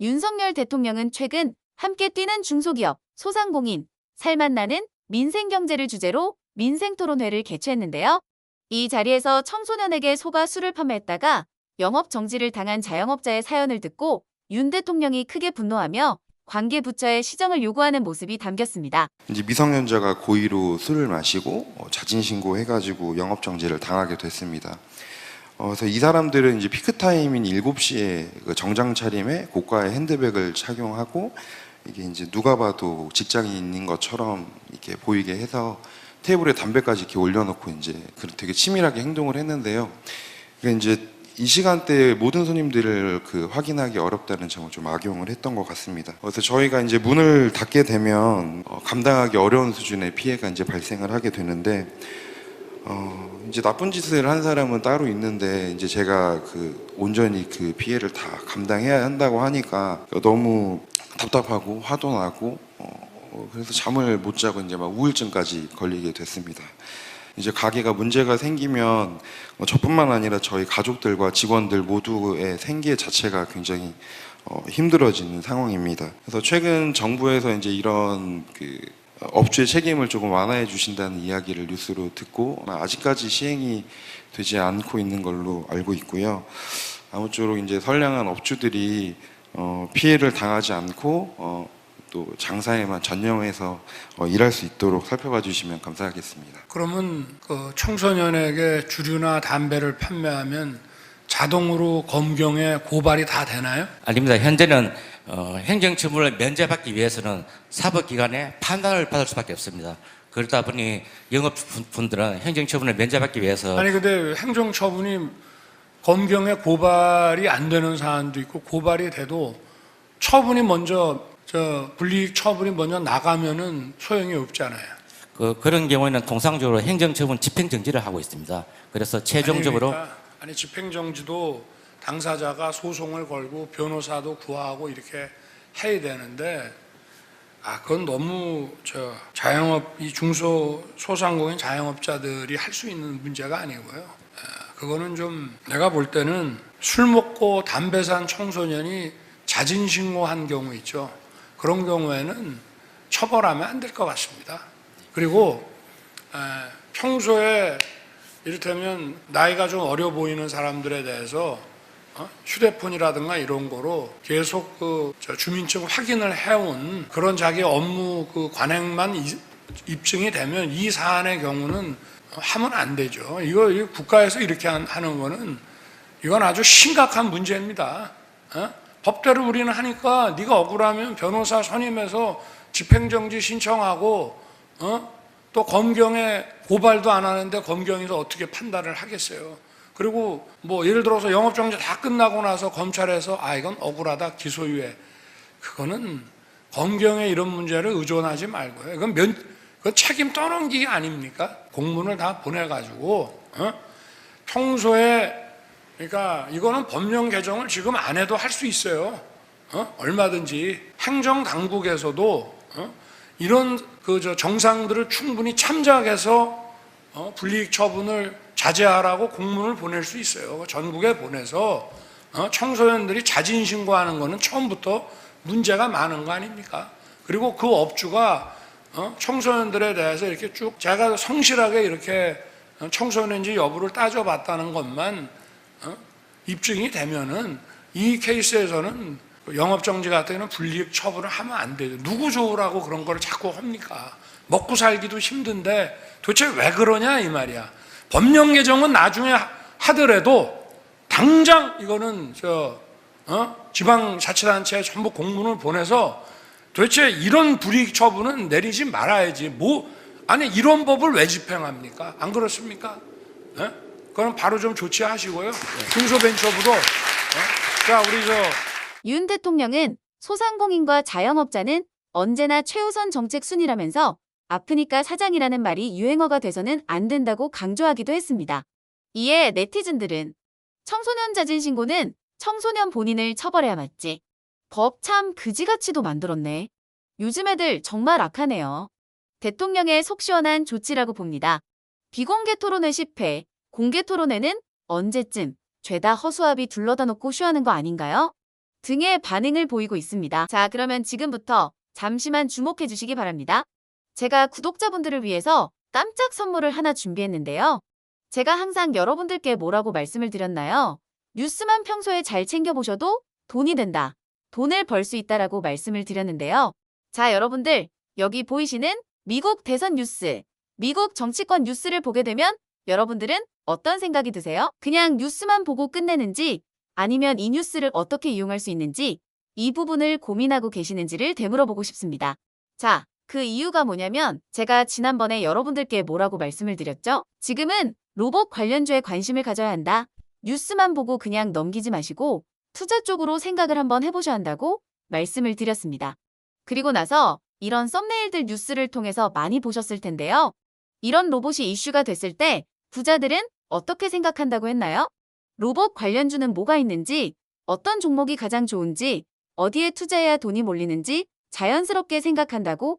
윤석열 대통령은 최근 함께 뛰는 중소기업, 소상공인, 살맛 나는 민생경제를 주제로 민생토론회를 개최했는데요. 이 자리에서 청소년에게 소가 술을 판매했다가 영업 정지를 당한 자영업자의 사연을 듣고 윤 대통령이 크게 분노하며 관계 부처의 시정을 요구하는 모습이 담겼습니다. 이제 미성년자가 고의로 술을 마시고 어, 자진 신고해가지고 영업 정지를 당하게 됐습니다. 어, 그래서 이 사람들은 이제 피크 타임인 7시에 그 정장 차림에 고가의 핸드백을 착용하고 이게 이제 누가 봐도 직장인인 것처럼 이렇게 보이게 해서 테이블에 담배까지 이렇게 올려놓고 이제 그 되게 치밀하게 행동을 했는데요. 그러니까 이제 이 시간대에 모든 손님들을 그 확인하기 어렵다는 점을 좀 악용을 했던 것 같습니다. 그래서 저희가 이제 문을 닫게 되면 어, 감당하기 어려운 수준의 피해가 이제 발생을 하게 되는데 어, 이제 나쁜 짓을 한 사람은 따로 있는데 이제 제가 그 온전히 그 피해를 다 감당해야 한다고 하니까 너무 답답하고 화도 나고 어, 그래서 잠을 못 자고 이제 막 우울증까지 걸리게 됐습니다. 이제 가게가 문제가 생기면 어, 저뿐만 아니라 저희 가족들과 직원들 모두의 생계 자체가 굉장히 어, 힘들어지는 상황입니다. 그래서 최근 정부에서 이제 이런 그 업주의 책임을 조금 완화해 주신다는 이야기를 뉴스로 듣고 아직까지 시행이 되지 않고 있는 걸로 알고 있고요. 아무쪼록 이제 선량한 업주들이 어, 피해를 당하지 않고 어, 또 장사에만 전념해서 어, 일할 수 있도록 살펴봐 주시면 감사하겠습니다. 그러면 그 청소년에게 주류나 담배를 판매하면 자동으로 검경에 고발이 다 되나요? 아닙니다. 현재는 어, 행정처분을 면제받기 위해서는 사법기관의 판단을 받을 수밖에 없습니다. 그러다 보니 영업분들은 행정처분을 면제받기 위해서 아니 근데 행정처분이 검경에 고발이 안 되는 사안도 있고 고발이 돼도 처분이 먼저 저 불이익 처분이 먼저 나가면은 소용이 없잖아요. 그, 그런 경우에는 통상적으로 행정처분 집행정지를 하고 있습니다. 그래서 최종적으로 아니, 그러니까 아니 집행정지도 당사자가 소송을 걸고 변호사도 구하고 이렇게 해야 되는데 아 그건 너무 저 자영업 이 중소 소상공인 자영업자들이 할 수 있는 문제가 아니고요. 아, 그거는 좀 내가 볼 때는 술 먹고 담배 산 청소년이 자진 신고한 경우 있죠. 그런 경우에는 처벌하면 안 될 것 같습니다. 그리고 에, 평소에 이를테면 나이가 좀 어려 보이는 사람들에 대해서 어? 휴대폰이라든가 이런 거로 계속 그저 주민증 확인을 해온 그런 자기 업무 그 관행만 이- 입증이 되면 이 사안의 경우는 하면 안 되죠. 이거, 국가에서 이렇게 한- 하는 거는 이건 아주 심각한 문제입니다. 어? 법대로 우리는 하니까 네가 억울하면 변호사 선임해서 집행정지 신청하고 어? 또 검경에 고발도 안 하는데 검경에서 어떻게 판단을 하겠어요. 그리고 뭐 예를 들어서 영업정지 다 끝나고 나서 검찰에서 아 이건 억울하다 기소유예 그거는 검경에 이런 문제를 의존하지 말고요. 이건 면, 그 책임 떠넘기기 아닙니까? 공문을 다 보내가지고 어? 평소에 그러니까 이거는 법령 개정을 지금 안 해도 할 수 있어요. 어? 얼마든지 행정 당국에서도 어? 이런 그 저 정상들을 충분히 참작해서 어? 불이익 처분을 자제하라고 공문을 보낼 수 있어요. 전국에 보내서 어? 청소년들이 자진 신고하는 거는 처음부터 문제가 많은 거 아닙니까? 그리고 그 업주가 어? 청소년들에 대해서 이렇게 쭉 제가 성실하게 이렇게 어, 청소년인지 여부를 따져봤다는 것만 어? 입증이 되면은 이 케이스에서는 영업정지 같은 경우는 불이익 처분을 하면 안 되죠. 누구 좋으라고 그런 걸 자꾸 합니까? 먹고 살기도 힘든데 도대체 왜 그러냐 이 말이야. 법령 개정은 나중에 하- 하더라도 당장 이거는 저 어? 지방자치단체에 전부 공문을 보내서 도대체 이런 불이익 처분은 내리지 말아야지. 뭐 아니 이런 법을 왜 집행합니까? 안 그렇습니까? 예? 그럼 바로 좀 조치하시고요. 중소벤처부도 어? 자 우리 저 윤 대통령은 소상공인과 자영업자는 언제나 최우선 정책 순위라면서 아프니까 사장이라는 말이 유행어가 돼서는 안 된다고 강조하기도 했습니다. 이에 네티즌들은 청소년 자진 신고는 청소년 본인을 처벌해야 맞지. 법 참 그지같이도 만들었네. 요즘 애들 정말 악하네요. 대통령의 속 시원한 조치라고 봅니다. 비공개 토론회 10회, 공개 토론회는 언제쯤 죄다 허수아비 둘러다 놓고 쇼하는 거 아닌가요? 등의 반응을 보이고 있습니다. 자, 그러면 지금부터 잠시만 주목해 주시기 바랍니다. 제가 구독자분들을 위해서 깜짝 선물을 하나 준비했는데요. 제가 항상 여러분들께 뭐라고 말씀을 드렸나요? 뉴스만 평소에 잘 챙겨보셔도 돈이 된다. 돈을 벌 수 있다라고 말씀을 드렸는데요. 자, 여러분들, 여기 보이시는 미국 대선 뉴스, 미국 정치권 뉴스를 보게 되면 여러분들은 어떤 생각이 드세요? 그냥 뉴스만 보고 끝내는지 아니면 이 뉴스를 어떻게 이용할 수 있는지 이 부분을 고민하고 계시는지를 되물어보고 싶습니다. 자, 그 이유가 뭐냐면 제가 지난번에 여러분들께 뭐라고 말씀을 드렸죠? 지금은 로봇 관련주에 관심을 가져야 한다. 뉴스만 보고 그냥 넘기지 마시고 투자 쪽으로 생각을 한번 해보셔야 한다고 말씀을 드렸습니다. 그리고 나서 이런 썸네일들 뉴스를 통해서 많이 보셨을 텐데요. 이런 로봇이 이슈가 됐을 때 부자들은 어떻게 생각한다고 했나요? 로봇 관련주는 뭐가 있는지, 어떤 종목이 가장 좋은지, 어디에 투자해야 돈이 몰리는지 자연스럽게 생각한다고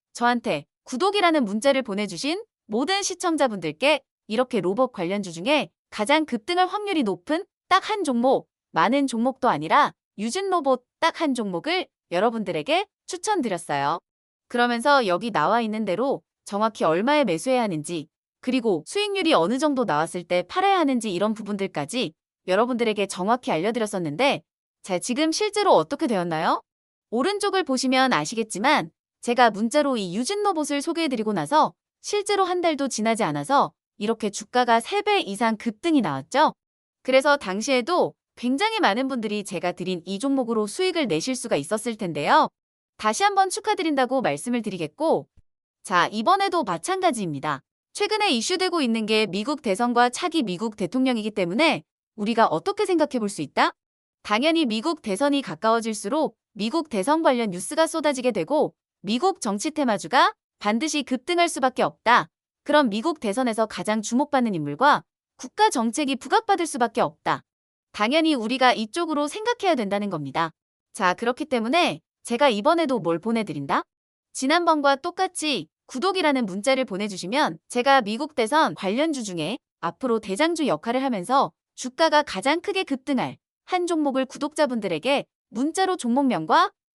저한테 구독이라는 문자를 보내주신 모든 시청자분들께 이렇게 로봇 관련주 중에 가장 급등할 확률이 높은 딱 한 종목, 많은 종목도 아니라 유진 로봇 딱 한 종목을 여러분들에게 추천드렸어요. 그러면서 여기 나와 있는 대로 정확히 얼마에 매수해야 하는지, 그리고 수익률이 어느 정도 나왔을 때 팔아야 하는지 이런 부분들까지 여러분들에게 정확히 알려드렸었는데, 자, 지금 실제로 어떻게 되었나요? 오른쪽을 보시면 아시겠지만, 제가 문자로 이 유진 로봇을 소개해드리고 나서 실제로 한 달도 지나지 않아서 이렇게 주가가 3배 이상 급등이 나왔죠. 그래서 당시에도 굉장히 많은 분들이 제가 드린 이 종목으로 수익을 내실 수가 있었을 텐데요. 다시 한번 축하드린다고 말씀을 드리겠고, 자, 이번에도 마찬가지입니다. 최근에 이슈되고 있는 게 미국 대선과 차기 미국 대통령이기 때문에 우리가 어떻게 생각해 볼 수 있다? 당연히 미국 대선이 가까워질수록 미국 대선 관련 뉴스가 쏟아지게 되고 미국 정치 테마주가 반드시 급등할 수밖에 없다. 그럼 미국 대선에서 가장 주목받는 인물과 국가 정책이 부각받을 수밖에 없다. 당연히 우리가 이쪽으로 생각해야 된다는 겁니다. 자, 그렇기 때문에 제가 이번에도 뭘 보내드린다? 지난번과 똑같이 구독이라는 문자를 보내주시면 제가 미국 대선 관련주 중에 앞으로 대장주 역할을 하면서 주가가 가장 크게 급등할 한 종목을 구독자분들에게 문자로 종목명과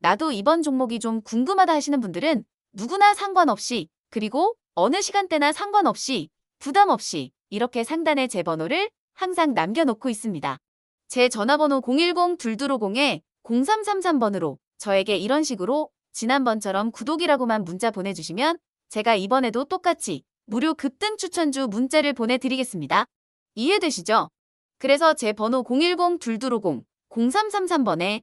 나도 이번 종목이 좀 궁금하다 하시는 분들은 누구나 상관없이 그리고 어느 시간대나 상관없이 부담 없이 이렇게 상단에 제 번호를 항상 남겨놓고 있습니다. 제 전화번호 010-2250-0333번으로 저에게 이런 식으로 지난번처럼 구독이라고만 문자 보내주시면 제가 이번에도 똑같이 무료 급등 추천주 문자를 보내드리겠습니다. 이해되시죠? 그래서 제 번호 010-2250-0333번에